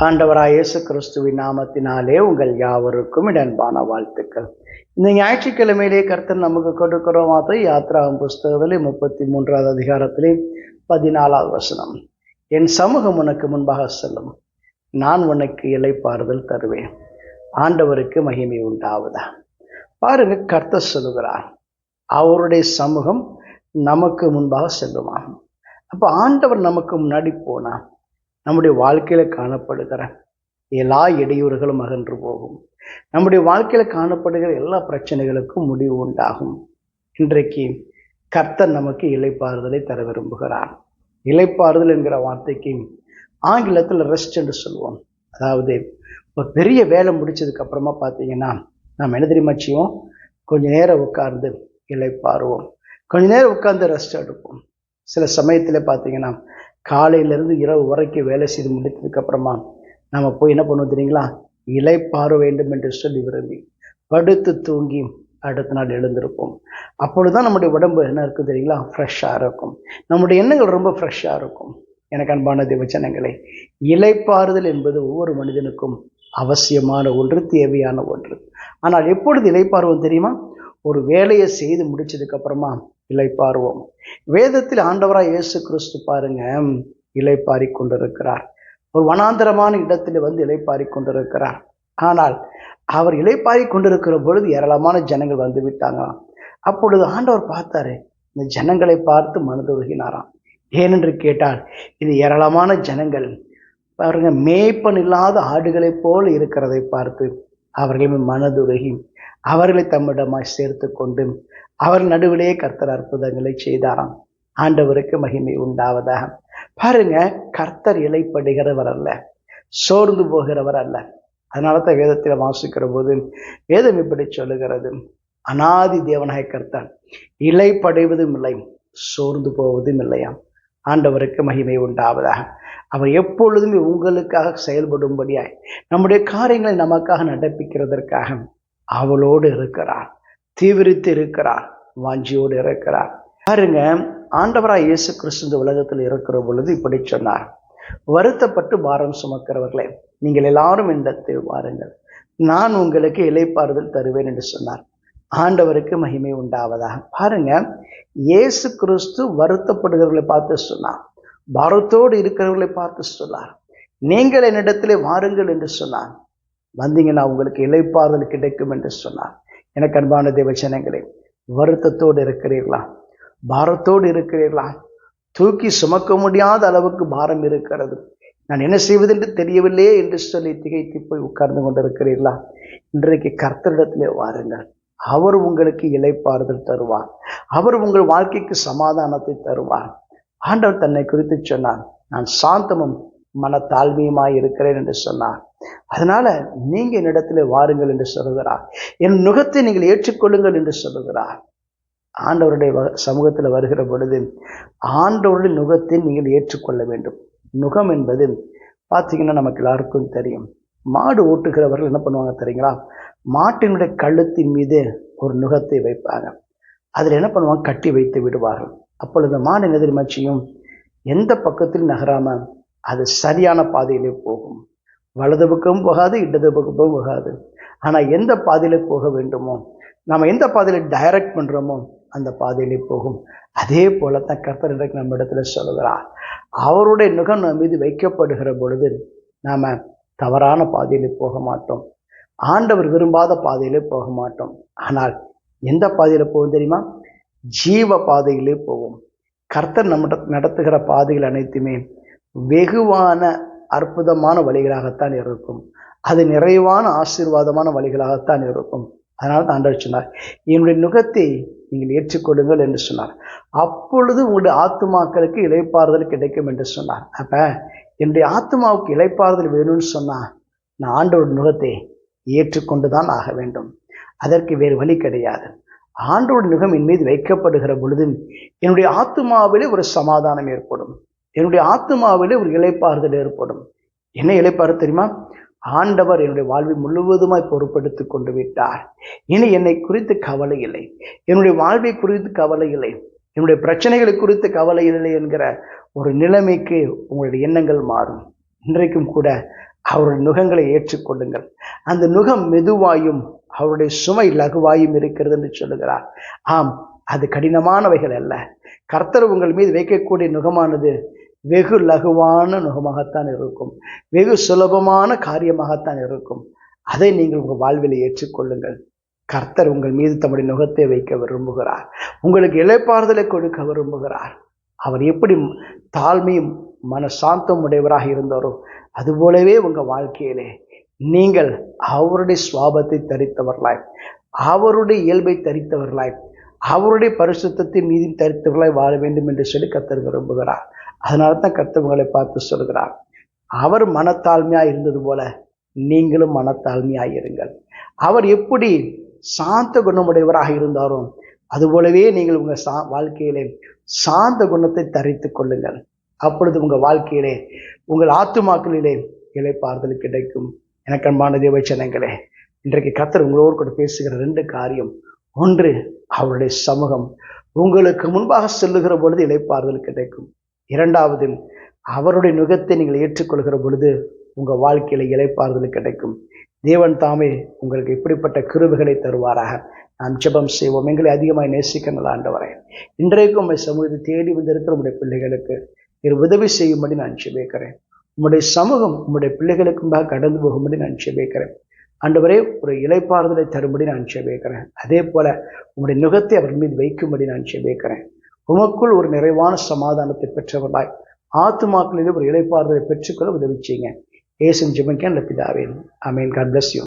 ஆண்டவராய் இயேசு கிறிஸ்துவின் நாமத்தினாலே உங்கள் யாவருக்கும் இடன்பான வாழ்த்துக்கள். இந்த ஞாயிற்றுக்கிழமையிலே கர்த்தன் நமக்கு கொடுக்கிற மாத்த யாத்ரா புஸ்தகத்திலே முப்பத்தி மூன்றாவது அதிகாரத்திலே பதினாலாவது வசனம். என் சமூகம் உனக்கு முன்பாக செல்லும். நான் உனக்கு இலைப்பாறுதல் தருவேன். ஆண்டவருக்கு மகிமை உண்டாவதா? பாருங்க கர்த்தர் சொல்லுகிறார். அவருடைய சமூகம் நமக்கு முன்பாக செல்லுமா? அப்போ ஆண்டவர் நமக்கு முன்னாடி போனா நம்முடைய வாழ்க்கையில் காணப்படுகிற எல்லா இடையூறுகளும் அகன்று போகும். நம்முடைய வாழ்க்கையில் காணப்படுகிற எல்லா பிரச்சனைகளுக்கும் முடிவு உண்டாகும். இன்றைக்கு கர்த்தர் நமக்கு இலைப்பாறுதலை தர விரும்புகிறார். இலைப்பாறுதல் என்கிற வார்த்தைக்கு ஆங்கிலத்தில் ரெஸ்ட் என்று சொல்லுவோம். அதாவது இப்போ பெரிய வேலை முடிச்சதுக்கு அப்புறமா பார்த்தீங்கன்னா நாம் என்ன தெரியுமா செய்வோம்? கொஞ்ச நேரம் உட்கார்ந்து இலைப்பாருவோம் கொஞ்ச நேரம் உட்கார்ந்து ரெஸ்ட் எடுப்போம். சில சமயத்தில் பார்த்தீங்கன்னா காலையிலேருந்து இரவு வரைக்கும் வேலை செய்து முடித்ததுக்கு அப்புறமா நம்ம போய் என்ன பண்ணுவோம் தெரியுங்களா? இலைப்பாற வேண்டும் என்று சொல்லி விரும்பி படுத்து தூங்கி அடுத்த நாள் எழுந்திருப்போம். அப்பொழுது தான் நம்முடைய உடம்பு என்ன இருக்கும் தெரியுங்களா? ஃப்ரெஷ்ஷாக இருக்கும். நம்முடைய எண்ணங்கள் ரொம்ப ஃப்ரெஷ்ஷாக இருக்கும். எனக்கு அன்பான தேவச்சனங்களே இலைப்பாறுதல் என்பது ஒவ்வொரு மனிதனுக்கும் அவசியமான ஒன்று தேவையான ஒன்று. ஆனால் எப்பொழுது இலைப்பாறுவோம் தெரியுமா? ஒரு வேலையை செய்து முடிச்சதுக்கு அப்புறமா வேதத்தில் ஆண்டவராக இயேசு கிறிஸ்து பாருங்க இலைப்பாரி கொண்டிருக்கிறார். ஒரு வனாந்தரமான இடத்தில் வந்து இலைப்பாரி கொண்டிருக்கிறார். ஆனால் அவர் இலைப்பாரி கொண்டிருக்கிற பொழுது ஏராளமான ஜனங்கள் வந்து விட்டாங்களாம். அப்பொழுது ஆண்டவர் பார்த்தாரு இந்த ஜனங்களை பார்த்து மனதுருகினாராம் ஏனென்று கேட்டால் இது ஏராளமான ஜனங்கள். பாருங்க மேய்ப்பன் இல்லாத ஆடுகளைப் போல் இருக்கிறதை பார்த்து அவர்களுமே மனதுருகி அவர்களை தம்மிடமாய் சேர்த்து கொண்டு அவர் நடுவிலேயே கர்த்தர் அற்புதங்களை செய்தாராம். ஆண்டவருக்கு மகிமை உண்டாவதாக. பாருங்க கர்த்தர் இலைப்படுகிறவர் அல்ல சோர்ந்து போகிறவர் அல்ல. அதனால தான் வேதத்தில் வாசிக்கிற போது வேதம் இப்படி சொல்லுகிறது. அனாதி தேவனாய கர்த்தர் இலைப்படைவதும் இல்லை சோர்ந்து போவதும் இல்லையாம். ஆண்டவருக்கு மகிமை உண்டாவதாக. அவர் எப்பொழுதுமே உங்களுக்காக செயல்படும்படியாய் நம்முடைய காரியங்களை நமக்காக நடப்பிக்கிறதற்காக அவளோடு இருக்கிறார். தீவிரித்து இருக்கிறார். வாஞ்சியோடு இருக்கிறார். பாருங்க ஆண்டவராய் இயேசு கிறிஸ்து இந்த உலகத்தில் இருக்கிற பொழுது இப்படி சொன்னார். வருத்தப்பட்டு பாரம் சுமக்கிறவர்களே நீங்கள் எல்லாரும் இடத்தில் வாருங்கள். நான் உங்களுக்கு இலைப்பாறுதல் தருவேன் என்று சொன்னார். ஆண்டவருக்கு மகிமை உண்டாவதாக. பாருங்க இயேசு கிறிஸ்து வருத்தப்படுகிறவர்களை பார்த்து சொன்னார். பாரத்தோடு இருக்கிறவர்களை பார்த்து சொன்னார். நீங்கள் என்னிடத்திலே வாருங்கள் என்று சொன்னார். வந்தீங்கன்னா உங்களுக்கு இலைப்பாறுதல் கிடைக்கும் என்று சொன்னார். எனக்கு அன்பான தேவச்சனங்களே வருத்தத்தோடு இருக்கிறீர்களா? பாரத்தோடு இருக்கிறீர்களா? தூக்கி சுமக்க முடியாத அளவுக்கு பாரம் இருக்கிறது. நான் என்ன செய்வதென்று தெரியவில்லையே என்று சொல்லி திகைத்து போய் உட்கார்ந்து கொண்டிருக்கிறீர்களா? இன்றைக்கு கர்த்தரிடத்திலே வாருங்கள். அவர் உங்களுக்கு இலைப்பாறுதல் தருவார். அவர் உங்கள் வாழ்க்கைக்கு சமாதானத்தை தருவார். ஆண்டவர் தன்னை குறித்து சொன்னார். நான் சாந்தமும் மன தாழ்மையுமாய் இருக்கிறேன் என்று சொன்னார். அதனால நீங்க என்னிடத்துல வாருங்கள் என்று சொல்லுகிறார். என் நுகத்தை நீங்கள் ஏற்றுக்கொள்ளுங்கள் என்று சொல்லுகிறார். ஆண்டவருடைய சமூகத்தில் வருகிற பொழுது ஆண்டவருடைய நுகத்தை நீங்கள் ஏற்றுக்கொள்ள வேண்டும். நுகம் என்பது பார்த்தீங்கன்னா நமக்கு எல்லாருக்கும் தெரியும். மாடு ஓட்டுகிறவர்கள் என்ன பண்ணுவாங்க தெரியுங்களா? மாட்டினுடைய கழுத்தின் மீது ஒரு நுகத்தை வைப்பாங்க. அதில் என்ன பண்ணுவாங்க? கட்டி வைத்து விடுவார்கள். அப்பொழுது மாடு எதிர்மச்சியும் எந்த பக்கத்தில் நகராமல் அது சரியான பாதையிலே போகும். வலது பக்கமும் போகாது இடது பக்கமும் போகாது. ஆனால் எந்த பாதையில போக வேண்டுமோ நாம் எந்த பாதையில டைரக்ட் பண்ணுறோமோ அந்த பாதையிலே போகும். அதே போல தான் கர்த்தர் இன்றைக்கு நம்ம இடத்துல சொல்லுகிறார். அவருடைய நுகம் நம்ம மீது வைக்கப்படுகிற பொழுது நாம் தவறான பாதையில் போக மாட்டோம். ஆண்டவர் விரும்பாத பாதையிலே போக மாட்டோம். ஆனால் எந்த பாதையில் போகும் தெரியுமா? ஜீவ பாதையிலே போவோம். கர்த்தர் நம்ம நடத்துகிற பாதைகள் அனைத்துமே வெகுவான அற்புதமான வழிகளாகத்தான் இருக்கும். அது நிறைவான ஆசீர்வாதமான வழிகளாகத்தான் இருக்கும். அதனால தான் ஆண்டவர் சொன்னார் என்னுடைய நுகத்தை நீங்கள் ஏற்றுக்கொள்ளுங்கள் என்று சொன்னார். அப்பொழுது உங்களுடைய ஆத்துமாக்களுக்கு இழைப்பாறுதல் கிடைக்கும் என்று சொன்னார். அப்ப என்னுடைய ஆத்மாவுக்கு இழைப்பாறுதல் வேணும்னு சொன்னா நான் ஆண்டோட நுகத்தை ஏற்றுக்கொண்டு தான் ஆக வேண்டும். அதற்கு வேறு வழி கிடையாது. ஆண்டோட நுகம் என் மீது வைக்கப்படுகிற பொழுது என்னுடைய ஆத்மாவிலே ஒரு சமாதானம் ஏற்படும். என்னுடைய ஆத்மாவிலே ஒரு இலைப்பாறுதல் ஏற்படும். என்ன இலைப்பாறு தெரியுமா? ஆண்டவர் என்னுடைய வாழ்வை முழுவதுமாய் பொறுப்படுத்தி கொண்டு விட்டார். இனி என்னை குறித்து கவலை இல்லை. என்னுடைய வாழ்வை குறித்து கவலை இல்லை. என்னுடைய பிரச்சனைகளை குறித்து கவலை இல்லை என்கிற ஒரு நிலைமைக்கு உங்களுடைய எண்ணங்கள் மாறும். இன்றைக்கும் கூட அவருடைய நுகங்களை ஏற்றுக்கொள்ளுங்கள். அந்த நுகம் மெதுவாயும் அவருடைய சுமை லகுவாயும் இருக்கிறது என்று சொல்லுகிறார். ஆம் அது கடினமானவைகள் அல்ல. கர்த்தர் உங்கள் மீது வைக்கக்கூடிய நுகமானது வெகு லகுவான நுகமாகத்தான் இருக்கும். வெகு சுலபமான காரியமாகத்தான் இருக்கும். அதை நீங்கள் உங்கள் வாழ்வில் ஏற்றுக்கொள்ளுங்கள். கர்த்தர் உங்கள் மீது தம்முடைய நுகத்தை வைக்க விரும்புகிறார். உங்களுக்கு இழைப்பாறுதலை கொடுக்க விரும்புகிறார். அவர் எப்படி தாழ்மையும் மனசாந்தம் உடையவராக இருந்தாரோ அதுபோலவே உங்கள் வாழ்க்கையிலே நீங்கள் அவருடைய சுவாபத்தை தரித்தவர்களாய் அவருடைய இயல்பை தரித்தவர்களாய் அவருடைய பரிசுத்தத்தை மீதி தரித்தவர்களாய் வாழ வேண்டும் என்று சொல்லி கர்த்தர் விரும்புகிறார். அதனால தான் கர்த்தவங்களை பார்த்து சொல்கிறார் அவர் மனத்தாழ்மையாக இருந்தது போல நீங்களும் மனத்தாழ்மையாக இருங்கள். அவர் எப்படி சாந்த குணமுடையவராக இருந்தாரோ அதுபோலவே நீங்கள் உங்கள் சா வாழ்க்கையிலே சாந்த குணத்தை தரித்து கொள்ளுங்கள். அப்பொழுது உங்கள் வாழ்க்கையிலே உங்கள் ஆத்துமாக்களிலே இலைப்பாறுதல் கிடைக்கும். எனக்கு அன்பான தேவச்சனங்களே இன்றைக்கு கத்தர் உங்களோடு கூட பேசுகிற ரெண்டு காரியம். ஒன்று அவருடைய சமூகம். உங்களுக்கு முன்பாக செல்லுகிற பொழுது இலைப்பாறுதல் கிடைக்கும். இரண்டாவது அவருடைய நுகத்தை நீங்கள் ஏற்றுக்கொள்கிற பொழுது உங்கள் வாழ்க்கையில் இலைப்பாறுதல் கிடைக்கும். தேவன் தாமே உங்களுக்கு இப்படிப்பட்ட கிருபுகளை தருவாராக. நாம் ஜெபம் செய்வோம். எங்களை அதிகமாக நேசிக்க நல்ல ஆண்டவரே. இன்றைக்கும் உங்கள் சமூகத்தை தேடி வந்திருக்கிற உடைய பிள்ளைகளுக்கு இது உதவி செய்யும்படி நான் ஜெபிக்கிறேன். உங்களுடைய சமூகம் உங்களுடைய பிள்ளைகளுக்கும்பாக கடந்து போகும்படி நான் ஜெபிக்கிறேன். ஆண்டவரே ஒரு இலைப்பாறுதலை தரும்படி நான் ஜெபிக்கிறேன். அதே போல உங்களுடைய நுகத்தை அவர் மீது வைக்கும்படி நான் ஜெபிக்கிறேன். உமக்குள் ஒரு நிறைவான சமாதானத்தை பெற்றவர்களாய். ஆத்துமாக்களிலே ஒரு இலைப்பாறுதலை பெற்றுக்கொள்ள உதவி செய்யுங்க ஏசும் ஜெபிக்க லப்பிதாவேன் I mean God bless you